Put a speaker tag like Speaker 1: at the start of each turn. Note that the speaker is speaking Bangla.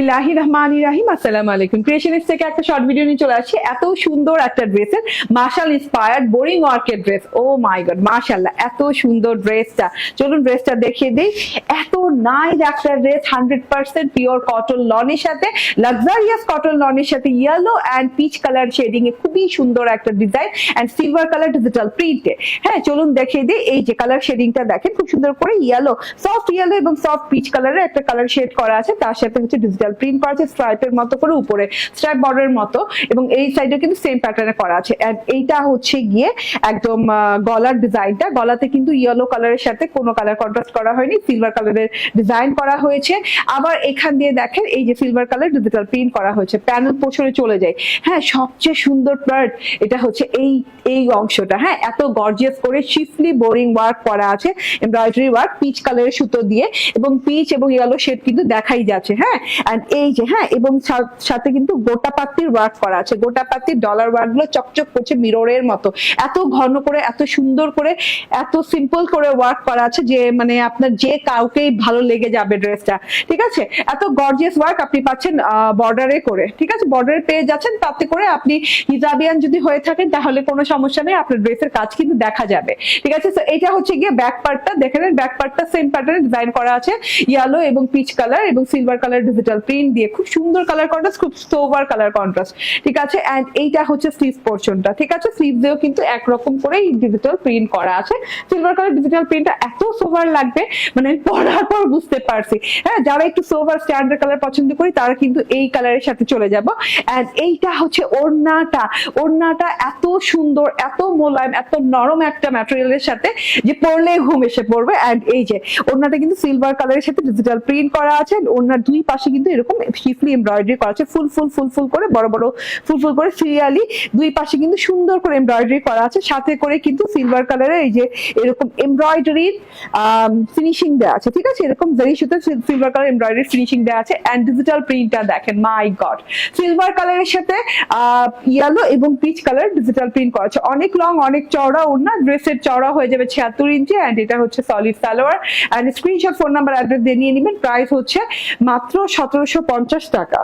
Speaker 1: বিল্লাহি রাহিম, আসসালামু আলাইকুম। থেকে একটা শর্ট ভিডিও নিয়ে চলে আসছি। এত সুন্দর একটা ড্রেসের মার্শাল ইন্সপায়ার্ড বোরিং ওয়ার্কের ড্রেস ও মাই গড মার্শাল্লাহ এত সুন্দর ড্রেসটা। চলুন ড্রেসটা দেখিয়ে দিই। এত নাইস একটা dress hundred percent pure cotton লনের সাথে লাক্সারিয়াস কটন লনের সাথে yellow and peach colour shading এ খুবই সুন্দর একটা design and silver colour digital প্রিন্টে হ্যাঁ চলুন দেখিয়ে দিই। এই যে কালার শেডিংটা দেখেন, খুব সুন্দর করে ইয়েলো সফট ইয়েলো এবং সফট পিচ কালারের একটা কালার শেড করা আছে। তার সাথে হচ্ছে ডিজিটাল প্রিন্ট করা আছে স্ট্রাইপের মতো করে উপরে স্ট্রাইপ বর্ডারের মতো, এবং এই সাইডে কিন্তু সেম প্যাটার্নে করা আছে। এইটা হচ্ছে গিয়ে একদম গলার ডিজাইনটা। গলাতে কিন্তু ইয়েলো কালারের সাথে কোনো কালার কন্ট্রাস্ট করা হয়নি সিলভার কালারের ডিজাইন করা হয়েছে। আবার এখান দিয়ে দেখেন, এই যে সিলভার কালার ডিজিটাল প্রিন্ট করা হয়েছে। প্যানেল পোছরে চলে যায়। হ্যাঁ সবচেয়ে সুন্দর পার্ট এটা হচ্ছে এই এই অংশটা। হ্যাঁ এত গর্জিয়াস করে শিফলি বোরিং ওয়ার্ক করা আছে এমব্রয়ডারি ওয়ার্ক পিচ কালারের সুতো দিয়ে। এবং পিচ এবং ইয়েলো শেড কিন্তু দেখাই যাচ্ছে। হ্যাঁ এন্ড এই যে হ্যাঁ এবং সাথে কিন্তু গোটা পাত্তির ওয়ার্ক করা আছে। গোটা পাত্তির ডলার ওয়ার্কগুলো চকচক করছে মিররের মতো। এত ঘন করে, এত সুন্দর করে, এত সিম্পল করে ওয়ার্ক করা আছে যে মানে আপনার যে কাউকেই ভালো লেগে যাবে ড্রেসটা ঠিক আছে? এত গর্জিয়াস ওয়ার্ক আপনি পাচ্ছেন বর্ডারে করে। ঠিক আছে? বর্ডারে পেয়ে যাচ্ছেন, তাতে করে আপনি হিজাবিয়ান যদি হয়ে থাকেন, তাহলে কোনো সমস্যা নেই, আপনার ড্রেসের কাজ কিন্তু দেখা যাবে। ঠিক আছে? এটা হচ্ছে গিয়ে ব্যাক পার্টটা দেখে নেন ব্যাক পার্টটা সেম প্যাটার্নে ডিজাইন করা আছে। ইয়েলো এবং পিচ কালার এবং সিলভার কালার ডিজিটাল প্রিন্ট দিয়ে খুব সুন্দর কালার কন্ট্রাস্ট খুব সোভার কালার কন্ট্রাস্ট ঠিক আছে? এন্ড এইটা হচ্ছে স্লিভ পোর্শনটা ঠিক আছে? স্লিভ দিয়েও কিন্তু একরকম করে ডিজিটাল প্রিন্ট করা আছে। সিলভার কালার ডিজিটাল প্রিন্টটা এত সোভার লাগবে মানে পড়ার পর বুঝতে পারছি। হ্যাঁ যারা একটু সোভার স্ট্যান্ডার্ড কালার পছন্দ করি, তারা কিন্তু এই কালারের সাথে চলে যাব। এন্ড এইটা হচ্ছে ওড়নাটা ওড়নাটা এত সুন্দর, এত মোলায়েম, এত নরম একটা ম্যাটেরিয়ালের সাথে যে পরলে ঘুম এসে পড়বে। এন্ড এই যে, ওড়নাটা কিন্তু সিলভার কালারের সাথে ডিজিটাল প্রিন্ট করা আছে। ওড়নার দুই পাশে কিন্তু এরকম শিফলি এমব্রয়ডারি করা আছে। ফুল ফুল ফুল ফুল করে, বড় বড় ফুল ফুল করে সিরিয়ালি দুই পাশে কিন্তু সুন্দর করে এমব্রয়ডারি করা আছে। সাথে করে কিন্তু সিলভার কালারের এই যে এরকম এমব্রয়ডারির ফিনিশিং দেওয়া আছে, ঠিক আছে? এরকম জারি সুতো সিলভার কালার এমব্রয়ডারি ফিনিশিং দেওয়া আছে এন্ড ডিজিটাল প্রিন্টটা দেখেন মাই গড সিলভার কালারের সাথে ইয়েলো এবং পিচ কালার ডিজিটাল প্রিন্ট করা আছে। অনেক লং অনেক চওড়া ওড়না ড্রেসের চওড়া হয়ে যাবে ছিয়াত্তর ইঞ্চি অ্যান্ড এটা হচ্ছে solid salwar. And screenshot phone number address দিয়ে নিয়ে নেবেন। প্রাইস হচ্ছে মাত্র সতেরোশো পঞ্চাশ টাকা।